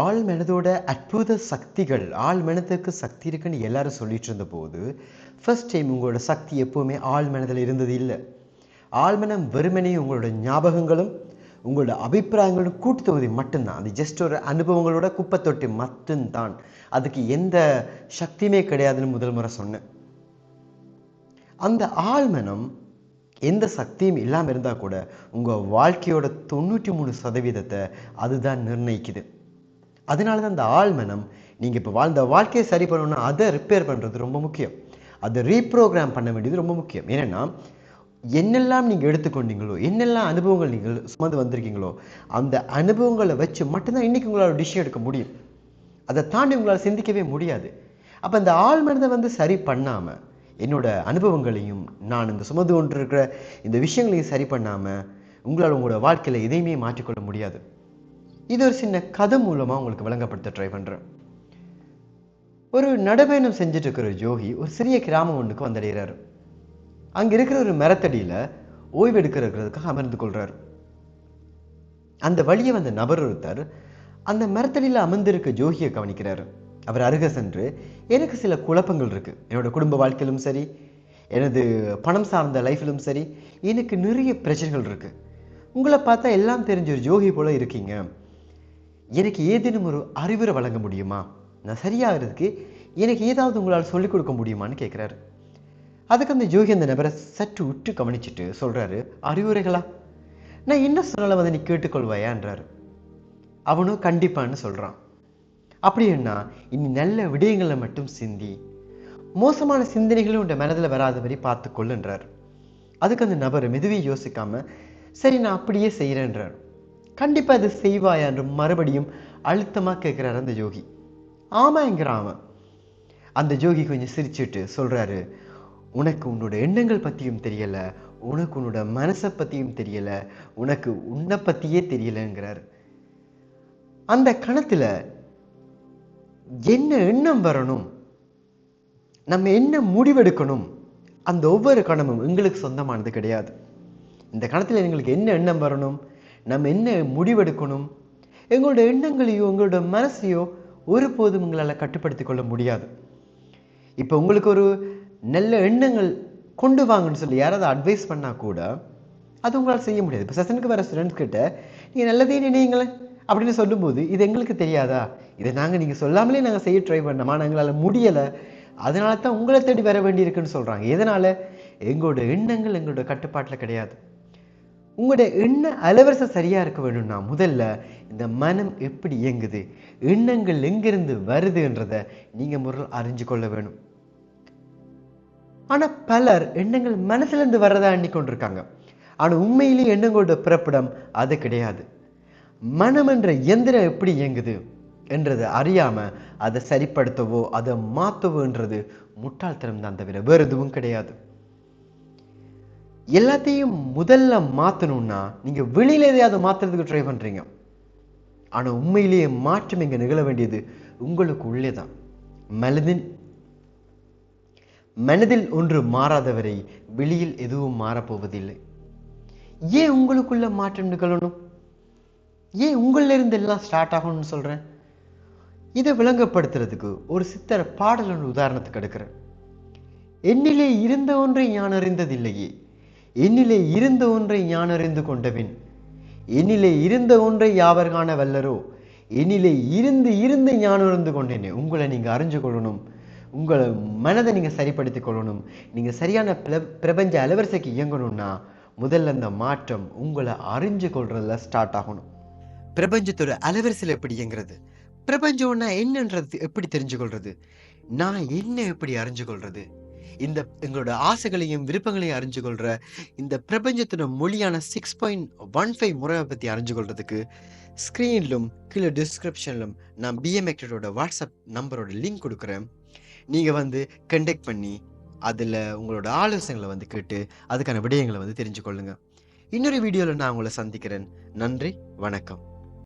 ஆள் மனதோட அற்புத சக்திகள் ஆள் மனதுக்கு சக்தி இருக்குன்னு எல்லாரும் சொல்லிட்டு இருந்த போது ஃபர்ஸ்ட் டைம் உங்களோட சக்தி எப்போவுமே ஆள் மனதில் இருந்தது இல்லை. ஆழ்மனம் வெறுமனே உங்களோட ஞாபகங்களும் உங்களோட அபிப்பிராயங்களும் கூட்டு தொகுதி மட்டும்தான். அது ஜஸ்ட் ஒரு அனுபவங்களோட குப்பை தொட்டி மட்டும்தான். அதுக்கு எந்த சக்தியுமே கிடையாதுன்னு முதல் முறை சொன்னேன். அந்த ஆழ்மனம் எந்த சக்தியும் இல்லாமல் இருந்தால் கூட உங்கள் வாழ்க்கையோட தொண்ணூற்றி மூணு சதவீதத்தை அதுதான் நிர்ணயிக்குது. அதனால தான் அந்த ஆழ்மனம் நீங்கள் இப்போ வாழ்ந்த வாழ்க்கையை சரி பண்ணணும்னா அதை ரிப்பேர் பண்ணுறது ரொம்ப முக்கியம். அதை ரீப்ரோக்ராம் பண்ண வேண்டியது ரொம்ப முக்கியம். ஏன்னா என்னெல்லாம் நீங்கள் எடுத்துக்கொண்டீங்களோ என்னெல்லாம் அனுபவங்கள் நீங்கள் சுமந்து வந்திருக்கீங்களோ அந்த அனுபவங்களை வச்சு மட்டும்தான் இன்றைக்கி உங்களால் டிசிஷன் எடுக்க முடியும். அதை தாண்டி உங்களால் சிந்திக்கவே முடியாது. அப்போ இந்த ஆழ்மனதை வந்து சரி பண்ணாமல் என்னோட அனுபவங்களையும் நான் இந்த சுமந்து கொண்டிருக்கிற இந்த விஷயங்களையும் சரி பண்ணாமல் உங்களால் உங்களோட வாழ்க்கையில் எதையுமே மாற்றிக்கொள்ள முடியாது. இது ஒரு சின்ன கதை மூலமாக உங்களுக்கு விளங்கப்படுத்த ட்ரை பண்ணுறேன் ஒரு நடைபயணம் செஞ்சுட்டு இருக்கிற ஜோகி ஒரு சிறிய கிராமம் ஒன்றுக்கு வந்தடைகிறாரு. அங்கே இருக்கிற ஒரு மரத்தடியில் ஓய்வு எடுக்கிறதுக்காக அமர்ந்து கொள்கிறார் அந்த வழியை வந்த நபர் ஒருத்தர் அந்த மரத்தடியில் அமர்ந்திருக்க ஜோகியை கவனிக்கிறார். அவர் அருக சென்று எனக்கு சில குழப்பங்கள் இருக்குது என்னோட குடும்ப வாழ்க்கையிலும் சரி எனது பணம் சார்ந்த லைஃப்பிலும் சரி எனக்கு நிறைய பிரச்சனைகள் இருக்குது உங்களை பார்த்தா எல்லாம் தெரிஞ்ச ஒரு ஜோகி போல் இருக்கீங்க. எனக்கு ஏதேனும் ஒரு அறிவுரை வழங்க முடியுமா? நான் சரியாகிறதுக்கு எனக்கு ஏதாவது உங்களால் சொல்லிக் கொடுக்க முடியுமான்னு கேட்குறாரு அதுக்கு அந்த ஜோகி அந்த நபரை சற்று உற்று கவனிச்சுட்டு சொல்கிறாரு அறிவுரைகளா? நான் என்ன சொன்னாலும் வந்து நீ கேட்டுக்கொள்வாயான்றாரு. அவனும் கண்டிப்பான்னு சொல்கிறான் அப்படின்னா இனி நல்ல விடயங்களை மட்டும் சிந்தி மோசமான சிந்தனைகளும் உன் மனதில் வராதபடி பார்த்துக்கொள்ளுன்றார். அதுக்கு அந்த நபர் மெதுவே யோசிக்காமல் சரி நான் அப்படியே செய்கிறேன்றார் கண்டிப்பாக இது செய்வாயா என்று மறுபடியும் அழுத்தமாக கேட்குறாரு அந்த ஜோகி ஆமாங்கிறான் அவன். அந்த ஜோகி கொஞ்சம் சிரிச்சுட்டு சொல்கிறாரு உனக்கு உன்னோட எண்ணங்கள் பற்றியும் தெரியலை உனக்கு உன்னோட மனசை பற்றியும் தெரியலை உனக்கு உன்னை பற்றியே தெரியலைங்கிறார். அந்த கணத்தில் என்ன எண்ணம் வரணும் நம்ம என்ன முடிவெடுக்கணும் அந்த ஒவ்வொரு கணமும் எங்களுக்கு சொந்தமானது கிடையாது. இந்த கணத்தில் எங்களுக்கு என்ன எண்ணம் வரணும் நம்ம என்ன முடிவெடுக்கணும்? எங்களோட எண்ணங்களையோ உங்களோட மனசையோ ஒருபோதும் உங்களால் கட்டுப்படுத்தி கொள்ள முடியாது. இப்போ உங்களுக்கு ஒரு நல்ல எண்ணங்கள் கொண்டு வாங்கன்னு சொல்லி யாராவது அட்வைஸ் பண்ணால் கூட அது உங்களால் செய்ய முடியாது. இப்போ செஷனுக்கு வர ஸ்டூடெண்ட்ஸ் கிட்ட நீங்கள் நல்லதே நினைங்களேன் அப்படின்னு சொல்லும்போது இது எங்களுக்கு தெரியாதா? இதை நாங்கள் நீங்கள் சொல்லாமலே நாங்கள் செய்ய ட்ரை பண்ணோமா. எங்களால் முடியலை. அதனால தான் உங்களை தேடி வர வேண்டியிருக்குன்னு சொல்கிறாங்க எதனால்? எங்களோட எண்ணங்கள் எங்களோட கட்டுப்பாட்டில் கிடையாது. உங்களோட எண்ண அலவரசை சரியாக இருக்க வேணும்னா முதல்ல இந்த மனம் எப்படி இயங்குது? எண்ணங்கள் எங்கிருந்து வருதுன்றதை நீங்கள் முறை அறிஞ்சு கொள்ள வேணும். ஆனால் பலர் எண்ணங்கள் மனசுலேருந்து வர்றதா எண்ணிக்கொண்டிருக்காங்க. ஆனால் உண்மையிலேயே எண்ணங்களோட பிறப்பிடம் அது கிடையாது. மனம் என்ற எந்திரம் எப்படி இயங்குது என்றதை அறியாம அதை சரிப்படுத்தவோ அதை மாற்றவோன்றது முட்டாள்தனம் தான் தவிர வேறு எதுவும் கிடையாது. எல்லாத்தையும் முதல்ல மாற்றணும்னா நீங்க வெளியில் எதையாவது மாத்துறதுக்கு ட்ரை பண்றீங்க. ஆனா உண்மையிலேயே மாற்றம் இங்க நிகழ வேண்டியது உங்களுக்கு உள்ளே தான். மனதின் மனதில் ஒன்று மாறாதவரை வெளியில் எதுவும் மாறப்போவதில்லை. ஏன் உங்களுக்குள்ள மாற்றம் நிகழணும்? ஏன் உங்களிலிருந்து எல்லாம் ஸ்டார்ட் ஆகணும்னு சொல்கிறேன் இதை விளங்கப்படுத்துறதுக்கு ஒரு சித்தர் பாடல் ஒன்று உதாரணத்துக்கு எடுக்கிறேன். என்னிலே இருந்த ஒன்றை ஞான் அறிந்ததில்லையே. என்னிலே இருந்த ஒன்றை ஞானறிந்து கொண்டபின். என்னிலே இருந்த ஒன்றை யாவர் காண வல்லரோ? என்னிலே இருந்து இருந்து ஞான் அறிந்து கொண்டேனே. உங்களை நீங்கள் அறிஞ்சு கொள்ளணும். உங்களை மனதை நீங்கள் சரிப்படுத்திக் கொள்ளணும். நீங்கள் சரியான பிர- பிரபஞ்ச அலவரிசைக்கு இயங்கணும்னா முதல்ல அந்த மாற்றம் உங்களை அறிஞ்சு கொள்றதுல ஸ்டார்ட் ஆகணும். பிரபஞ்சத்தோட அலவரிசையில் எப்படி இயங்குறது? பிரபஞ்சம்னா என்னன்றது எப்படி தெரிஞ்சு கொள்றது? நான் என்ன எப்படி அறிஞ்சு கொள்றது? இந்த எங்களோட ஆசைகளையும் விருப்பங்களையும் அறிஞ்சு கொள்ற இந்த பிரபஞ்சத்தோட மொழியான சிக்ஸ் பாயிண்ட் ஒன் ஃபைவ் முறையை பற்றி அறிஞ்சு கொள்றதுக்கு ஸ்க்ரீன்லும் கீழே டிஸ்கிரிப்ஷன்லும் நான் பிஎம்எக்டரோட வாட்ஸ்அப் நம்பரோட லிங்க் கொடுக்குறேன். நீங்கள் வந்து கண்டெக்ட் பண்ணி அதில் உங்களோட ஆலோசனைகளை வந்து கேட்டு அதுக்கான விடயங்களை வந்து தெரிஞ்சு கொள்ளுங்க இன்னொரு வீடியோவில் நான் உங்களை சந்திக்கிறேன். நன்றி வணக்கம்.